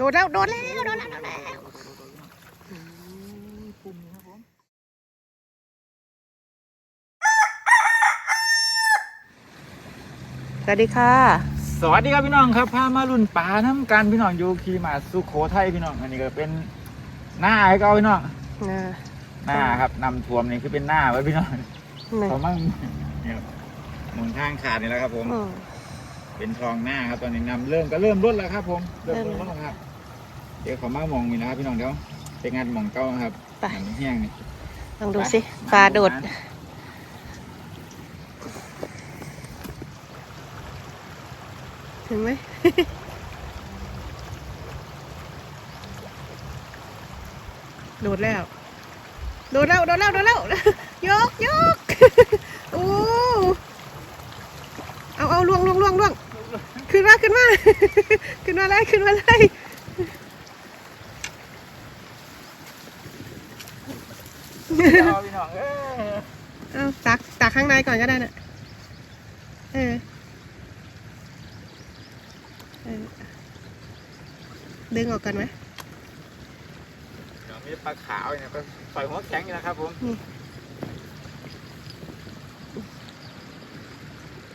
โดดแล้ว โดดแล้ว โดดแล้วโดดแล้วปุ่มครับผมสวัสดีค่ะ สวัสดีครับพี่น้องครับพามาลุ่นป่าน้ำกันพี่น้องอยู่ขี่มาสุโขทัยพี่น้องอันนี้ก็เป็นหน้าให้เก่าพี่น้องนะหน้าครับนำท่วมนี่คือเป็นหน้าไว้พี่น้องนี่เขามั่งเนี่ยหมุนข้างขาดนี่แหล้วครับผมอืมเป็นทองหน้าครับตอนนี้นำเริ่มก็เริ่มลดแล้วครับผม เริ่มเริ่ลมดแล้วแล้วครับ เดี๋ยวเขามามองนี่นะครับพี่น้องเดี๋ยวไปงานหมองเก้าครับไปงานแห้งนี่ลองดูสิปลาโดด ถึงไหม โดดแล้ว โดดแล้ว โดดแล้ว โดดแล้ว ยกยกโอ้เอาเอาล่วงล่วงล่วงล่วงขึ้นมาขึ้นมา ขึ้นมาเลยขึ้นมาเลย เอา พี่น้องเอ้ยเอาตักตักข้างในก่อนก็ได้น่ะ เออเออดึงออกกันไหมเดี๋ยวมีปลาขาวเนี่ยปลาปล่อยหัวแข็งอยู่นะครับผมนี่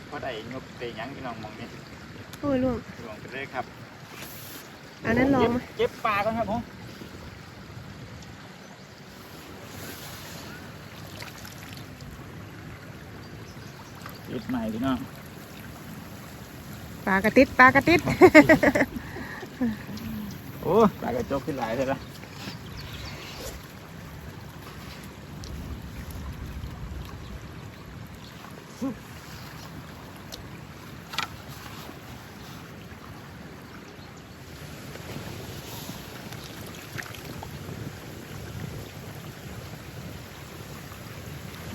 พอได้งบเตะยังพี่น้องมองนี่โอ้ยล่วงลงไปเลยครับ อันนั้นลองไหมเก็บปลาก่อนครับผมเก็บ ใหม่พี่น้องปลากระติดปลากระติดโอ้ปลากระจกขึ้นหลายเลยละ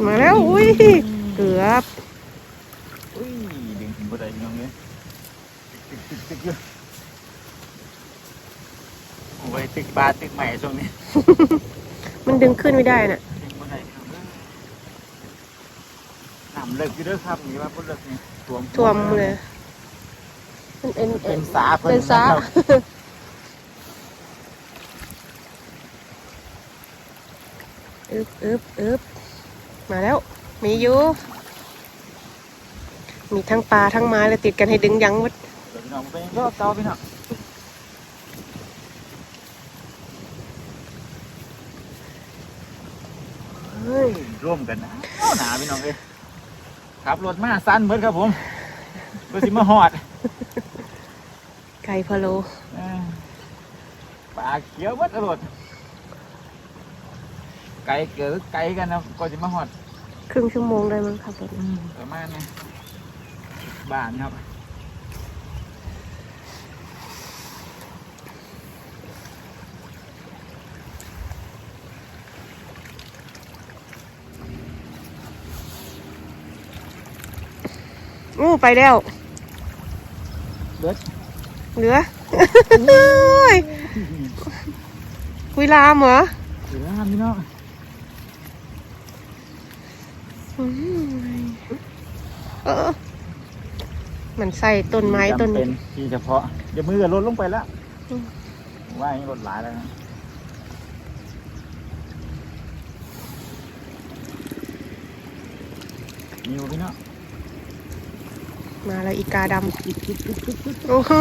มาแล้ว อุ้ย เกือบ อุ้ยดึงถึงบ่ได้พี่น้องเลย ตึกตึกตึกตึกอยู่โอ้ยตึกปลาตึกใหม่ช่วงนี้มันดึงขึ้นไม่ได้น่ะดึงบ่ได้พี่น้องเอ้ยน้ำเลิกอยู่เด้วยครับนี่ว่าบ่เลิกนี่ท่วมท่วมเลยมันเป็นเป็นสาพิ่เป็นสาะครับอึบอึบอึบมาแล้ว มีอยู่ มีทั้งปลาทั้งไม้เลยติดกันให้ดึงยั้งวัดเดี๋ยวพี่ น้องไปรอบเตาพี่น้องเฮ้ยร่วมกันนะเอาหนาพี่น้องเอ้ยขับรถมาสั้นเบิดครับผมเพื่อสิมาหอด ไก่พะโลเอ้ยปลาเขียวเบิดอรดไก่เกิดไก่กันนะก็สิมาหอด ครึ่งชั่วโมงได้มั้งครับผมอืมประมาณนี้บ้านครับ อู้ไปแล้ว เบิด เหลือโอ้ยคุยลามเหรออยู่ล่ามพี่น้องอืมเออ มันใส่ต้นไม้ต้นจำเป็นที่เฉพาะเดี๋ยวมือก็ลดลงไปแล้วอืมว่าอย่างนี้ลดหลายแล้วนะมีอยู่พี่น้อง มาแล้วอีกาดำโอ้โห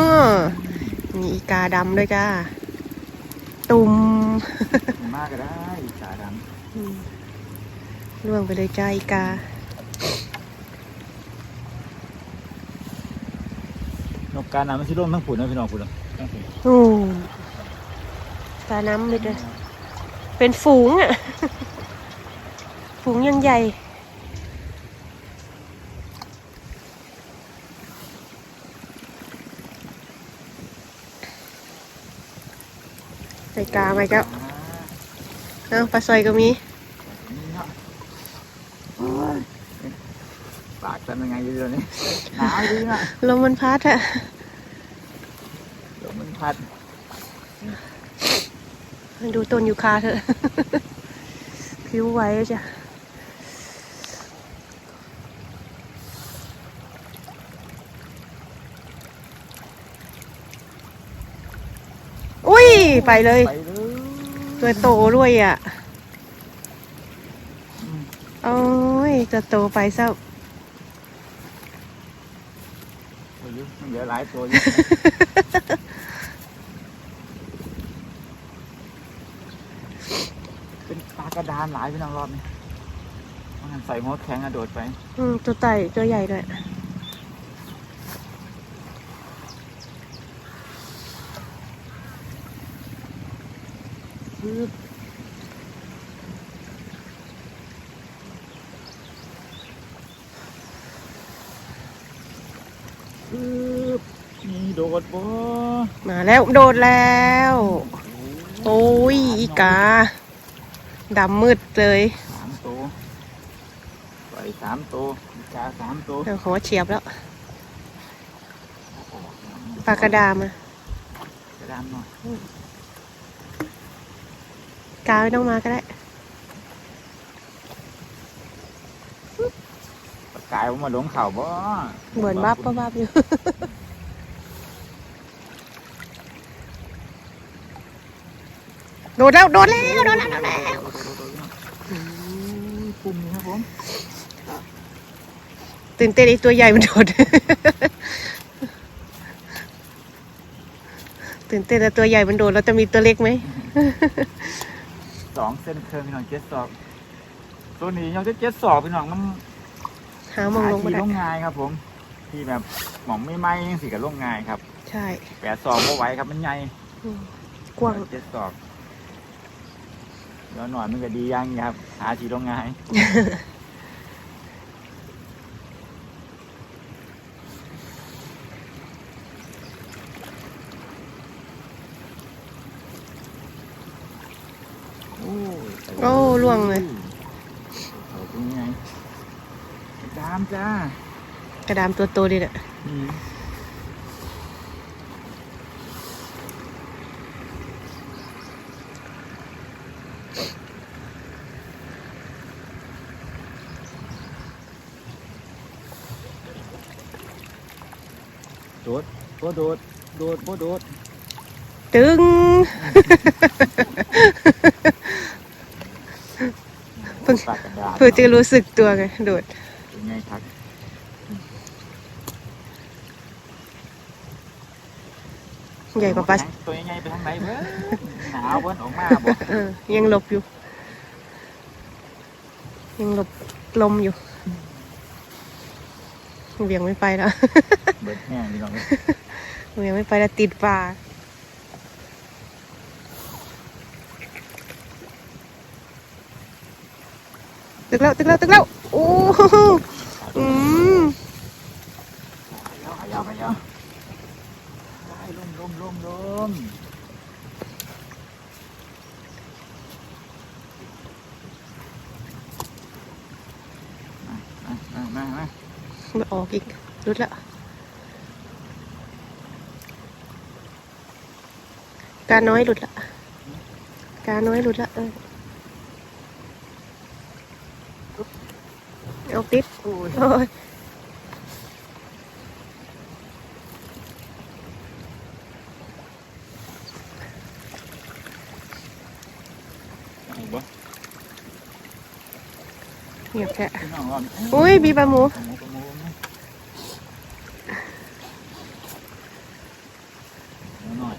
มีอีกาดำด้วยจ้าตุ่มมากก็ได้สาดอืมล่วงไปเลยจ้าอีกาำนกการน้ำมันสิร่มทั้งผุนนะพี่น้องผุนทั้งผุนโอ้ปลาน้ำเลยจ้ะเป็นฝูงอะ ฝูงยังใหญ่ ส่กาไปเจ้าเอาปลาซอยก็มีนี่เนาะโอ้ยปากเป็นยังไงอยู่เดี๋ยวนี้หนาวดีเนาะลมมันพัดอะเดี๋ยวมันพัดดูต้นยูคาเถอะผิวไหวจ้ะโอ้ ไปเลย ไปเลยตัวโตด้วยอะอืมโอ้ยตัวโตไปซะโอ้ยมันเหลือหลายตัวอยู่เป็นปลากระดานหลายพี่น้องรอบนี้มันใส่มดแข็งกระโดดไป อืมตัวไต่ตัวใหญ่ด้วย ปึ๊บปึ๊บนี่โดดบ่มาแล้วโดดแล้ว โอ้ยอีกาดำมืดเลยสามตัวไปสามตัวอีกาสามตัวเดี๋ยวขอเฉียบแล้วปลากระดามอะกระดานหน่อย กาไม่ต้องมาก็ได้ปากกายผมมาลงเข่าบ่เหมือนบับบับบับอยู่ โดดแล้วโดดแล้วโดดแล้วโดดแล้วอืมปุ่มนี้ครับผม ตื่นเต้นไอตัวใหญ่มันโดด ตื่นเต้นแต่ตัวใหญ่มันโดดเราจะมีตัวเล็กไหม สองเส้นเครื่องพี่น้องเจ็ดศอกตัวนี้ยังจะเจ็ดศอกพี่น้องมันหามองลงมาที่ได้ลงง่ายครับ ผม ที่แบบหมองไม่ไหมยังสิกับลงง่ายครับ ใช่แปดศอกบ่ไหวครับมันใหญ่อืมกว้างเจ็ดศอกเดี๋ยวหน่อยมันก็ดีอยังครับ หาทีลงง่าย โอ้ย โอ้ ล่วงเลยเอาตรงนี้ไงตามจ้ากระดามตัวโตดีแหละอืมโดดบ่โดดโดดบ่โดดตึง เพิ่ง ปากกระดาษ เพื่อจะรู้สึกตัวไงโดดเป็นไงครับใหญ่กว่าปลาตัวใหญ่ไปทางไหนเบ้อหนาวเบิ้นออกมาบ่เออยังหลบอยู่ ยังหลบลมอยู่เบี่ยงไม่ไปแล้วเบิดแห้งนี่น้องเบี่ยงไม่ไปแล้วติดปลา ตึกแล้วตึกแล้วตึกแล้วโอ้โหอืมขยาวขยาวลมลมลมลมมามามามันออกอีกรุดละกาน้อยหลุดละกาน้อยหลุดละเออ เอาติดโอ้ยโอ้ยเอาบ่เงียบแค่พี่น้องว่าอุ้ยมีปลาหมูปลาหมูปลาหมูเอาหน่อย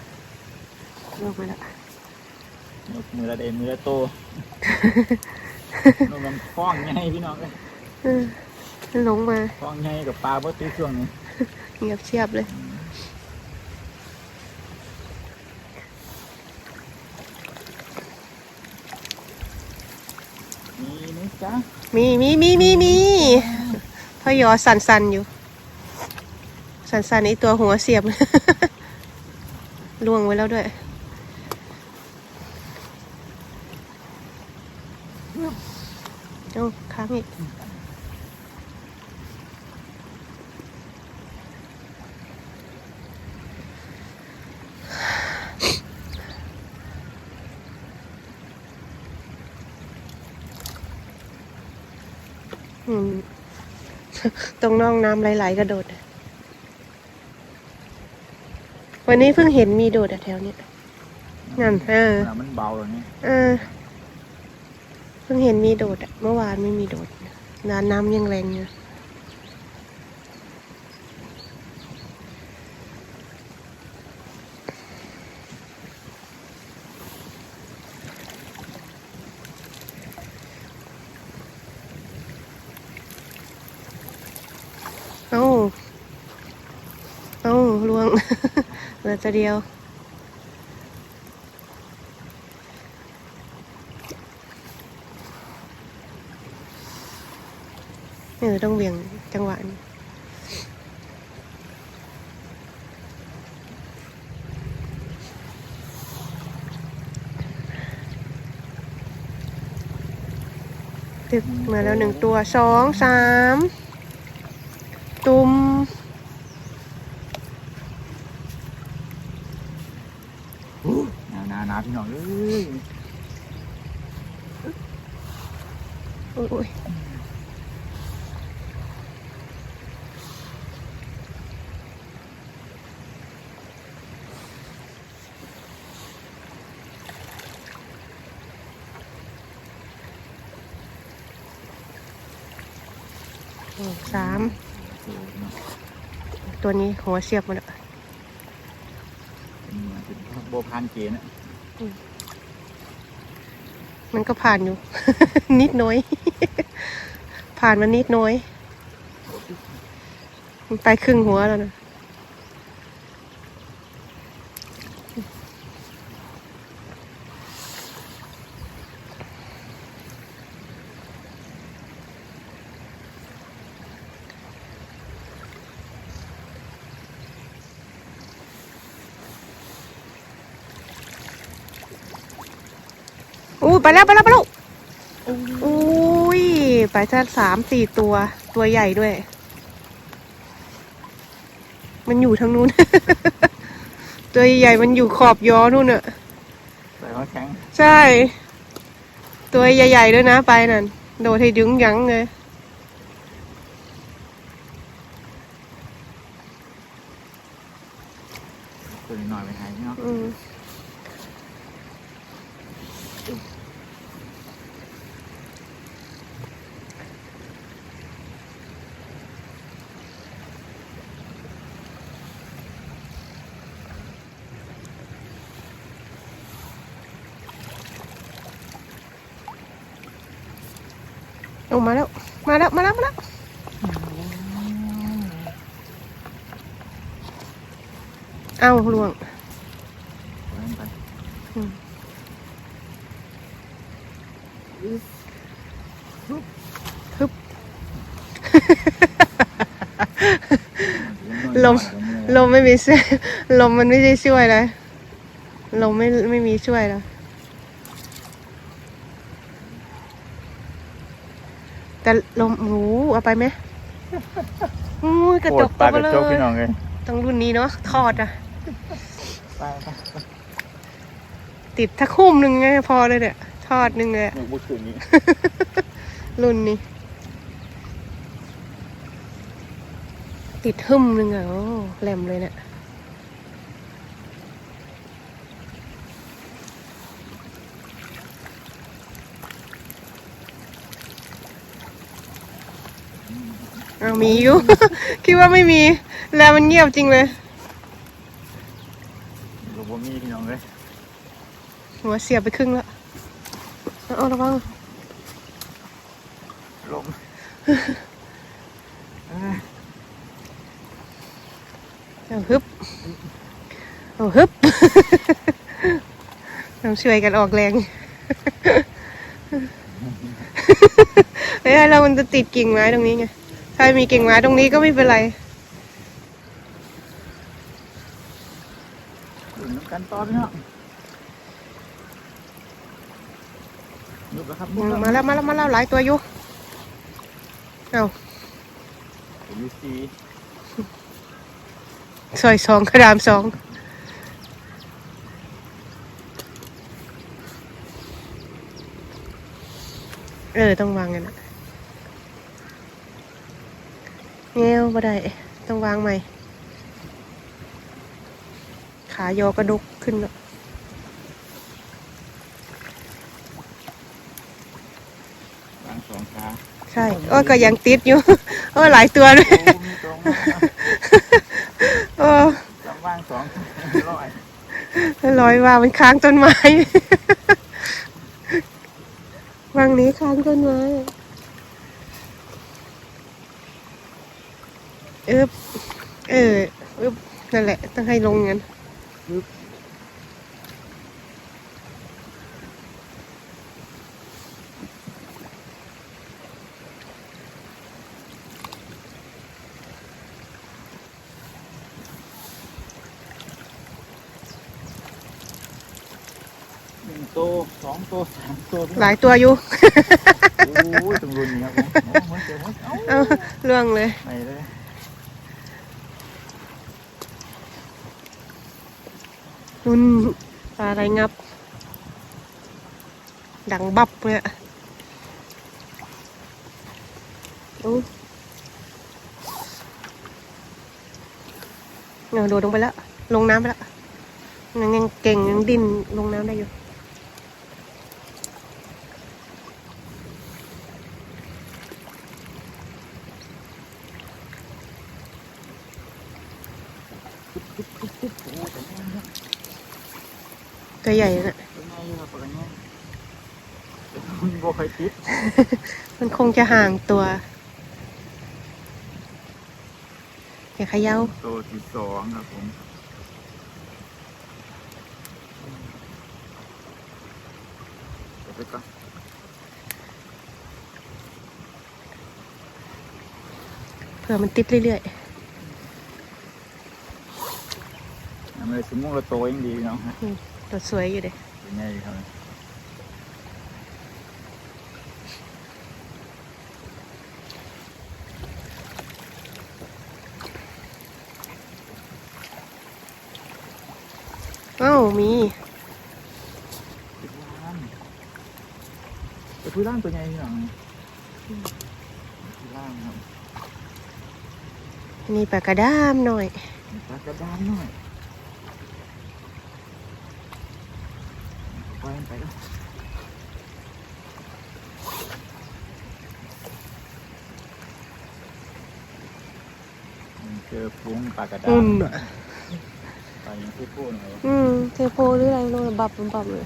ลงมาละยกมือละเดมือละโตนมันคล้องไงพี่น้องเอ้ย เออลงมาคล้องไงกับปลาบ่ตีช่วงนี้เงียบเชียบเลยมีนะจ๊ะมีมีมีมีมีพ่อยอสันสันๆอยู่ สันสันๆไอตัวหัวเสียบล่วงไว้แล้วด้วยเอ้าค้างอีก อืม ตรงน่องน้ำไหลๆกระโดดอะวันนี้เพิ่งเห็นมีโดดอะแถวเนี้ยอนั่นเออเวลามันเบาอย่างนี้เออ เพิ่งเห็นมีโดดอะเมื่อวานไม่มีโดดน้ำน้ำยังแรงอยู่เอ้าเอ้าลวง เหลือจะเดียว เออต้องเบี่ยงจังหวะนี้ตึกมาแล้วหนึ่งตัวสองสามตุ่ม หนาวหนาวหนาว พี่น้องเอ้ยอุ๊ยอุ๊ยโอ้สามโอ้โหเนาะตัวนี้หัวเสียบหมาแล้วเป็นเหมือนเป็นโบพานเกณฑ์อะ มันก็ผ่านอยู่ นิดน้อย ผ่านมานิดน้อย มันไปครึ่งหัวแล้วนะ ไปแล้วไปแล้วไปแล้วอุ้ยไปแค่สามสี่ตัวตัวใหญ่ด้วย มันอยู่ทางนู้น ตัวใหญ่ๆมันอยู่ขอบย้อนู่นน่ะใส่ว่าแข็งใช่ ตัวใหญ่ๆด้วยนะไปนั่นโดดให้ดึงยั้งเลย ตัวน้อยๆไปไหนพี่น้อง อืมออก มาแล้วมาแล้ว มาแล้ว มาแล้วเอาลวงฮึบลม ลมไม่มีช่วยลมมันไม่ได้ช่วยเลย ลมไม่ไม่มีช่วยแล้ว แต่ลมหูเอาไปไหมอู้ยกระโคจตกรตัปลาวกเบระลจกพี่ยน้องเลยต้องรุ่นนี้เนาะทอดอะไปไปติดทักคุ้มหนึ่งไงพอเลยเนี่ยทอดหนึ่งเลยอะหนูบุคืนนี้รุ่นนี้ ติดหึ่มหนึ่งอะโอ้แหลมเลยเนี่ย เอามีอยู่ คิดว่าไม่มี แล้วมันเงียบจริงเลยหนูบ่มีพี่น้องเลยหัวเสียบไปครึ่งแล้วเอาระวังลมเอ้ยเอาฮึบเอาฮึบต้องช่วยกันออกแรงเฮ้ยเรามันจะติดกิ่งไม้ตรงนี้ไง ถ้ามีกิ่งไม้ตรงนี้ก็ไม่เป็นไรอยู่น้ำกันต่อพี่น้องยุบแล้วครับยุบแล้วมาแล้วมาแล้วมาแล้วหลายตัวอยู่เอายูซีซอยสองกระดามสองเออ ต้องวางกันนะ เงี้ยวบ่ได้ ต้องวางใหม่ ขายอกระดุกขึ้นแล้ววางสองขาใช่โอ้ก็ยังติดอยู่ โอ้หลายตัวเลยโอ้มีตราองวางสองขาร้อยลอยว่ามันค้างต้นไม้ วางนี้ค้างต้นไม้ อึบเอออึบนั่นแหละ ต้องให้ลงงั้นหนึ่งตัวสองตัวสามตัวหลายตัวอยู่ โอ้ยตรงรุนนี่ครับผมโอ้โหเจ๋งเอ้าเอาล่วงเลย ไปเลย นุ่นปลา อะไรงับ ดังบับเลยอะโอ้เงาโดดลงไปแล้ว ลงน้ำไปแล้วยังยังเก่งยังดิ้นลงน้ำได้อยู่ ตัวใหญ่นะเป็นไงอยู่ครับเป็นไงมันบ่เคยติด มันคงจะห่างตัวอย่าเขย่าตัวที่สองครับผมเดี๋ยวไปก่อนเผื่อมันติดเรื่อยทำไมสมมุติเราโตยังดีเนาะๆ ตัวสวยอยู่เด้เป็นไงครับเอ้ามีไปคุยล่างตัวใหญ่หน่อยคุยล่างครับนี่ปลากระด้ามหน่อยปลากระดานหน่อยไปไปแล้ว เจอพุงปลากระดาอุ่นนอะไปยังที่พูดเลยอืมเทโพหรืออะไรโน่นบับบับเลย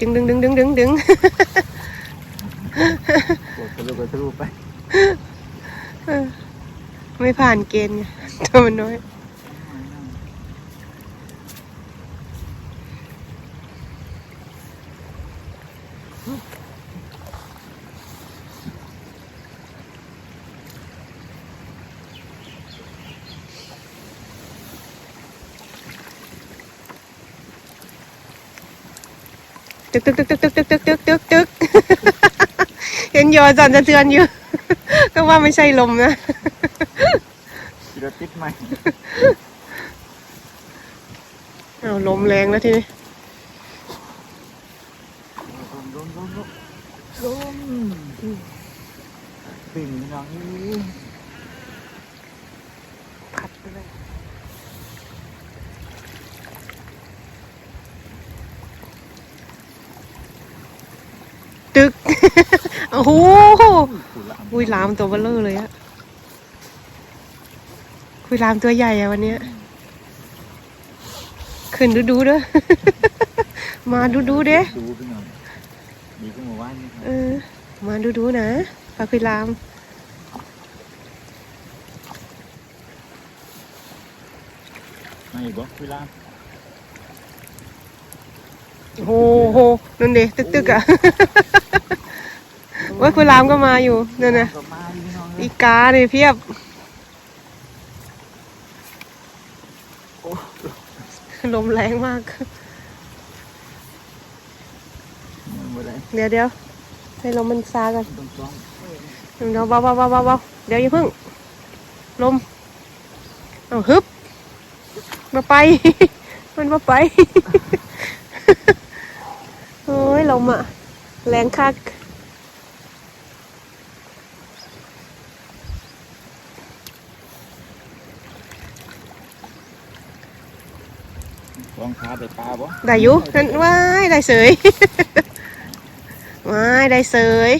ดึงดึงดึงดึงดึงดึง ปวดทะลุไปทะลุไป ไม่ผ่านเกณฑ์ไงตัวมันน้อย ตึกตึกตึกตึกตึกตึกตึกตึกตึกตึกเห็นยอสั่นสะเทือนอยู่ ก็ว่าไม่ใช่ลมนะกีรติดไหมเอาลมแรงแล้วทีนี้ ลมลมลมลมลมปิ่นน้องนี่ พัดเลยตึก โอ้โห ขุดละ คุยลามตัวเบลเลอร์เลยอะคุยลามตัวใหญ่อะวันเนี้ยขึ้นดูดูๆเด้อ มาดูดูๆเด้ดูไปหน่อยดีก็มาว่านี่ครับเออ มาดูดูๆนะปลาคุยลามมาอีกบ่คุยล่างโอ้โหนั่นดิตึกตึกๆอะ ว่าคุยลามก็มาอยู่เนั่นนะก็มาพี่น้องเลอียกาเนี่ยเพียบโอ้ลมแรงมากยังบ่ได้เดี๋ยวเดี๋ยวให้ลมมันซากันเดี๋ยวเบาเบาเบาเบาเบาเดี๋ยวอย่าเพิ่ง ลมเอาฮึบมาไป มันมาไป โอ้ยลมอะแรงคัก หาแต่ปลาบ่ได้อยู่นั่นว้ายได้เสย ว้ายได้เสย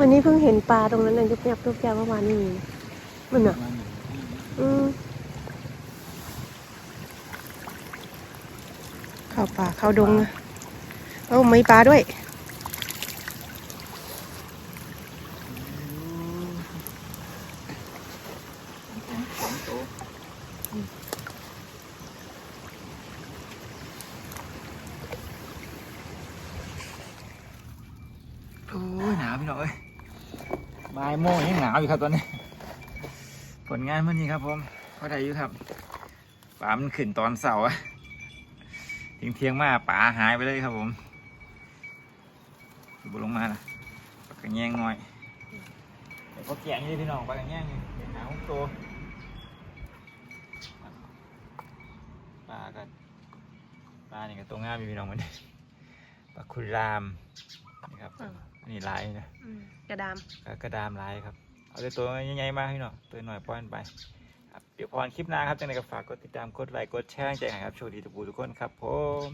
วันนี้เพิ่งเห็นปลาตรงนั้นน่ะยุบยับยุบยับเมื่อวานนี้มันอะ มันอยู่ที่ อืมเข้า ป่าเข้าดงอะเอ้าไม่ปลาด้วยสองตัวโอ้ยหนาวพี่น้องเอ้ยบ่ายโมงยังหนาวอยู่ครับตอนนี้ ผลงานเมื่อนี้ครับผมก็ได้อยู่ครับป่ามันขึ้นตอนเสาร์อะ ทิ้งเที่ยงๆมาป่าหายไปเลยครับผมบุลงมานะปลากระแยงหน่อยเดี๋ยวพอแกงนี่พี่น้องปลากระแยงนี่เดี๋ยวหาของโตปลากันปลานี่ก็ตัวงามอยู่พี่น้องมันปลาคุรามนี่ครับอ่าอันนี้ลายนะกระดามก็กระดามลายครับเอาแต่ตัวใหญ่ๆมาให้หน่อยตัวหน่อยป้อนไปครับ เดี๋ยวพรคลิปหน้าครับจังไงก็ฝากกดติดตามกดไลค์กดแชร์ใจหายครับโชคดีทุกผู้ทุกคนครับผม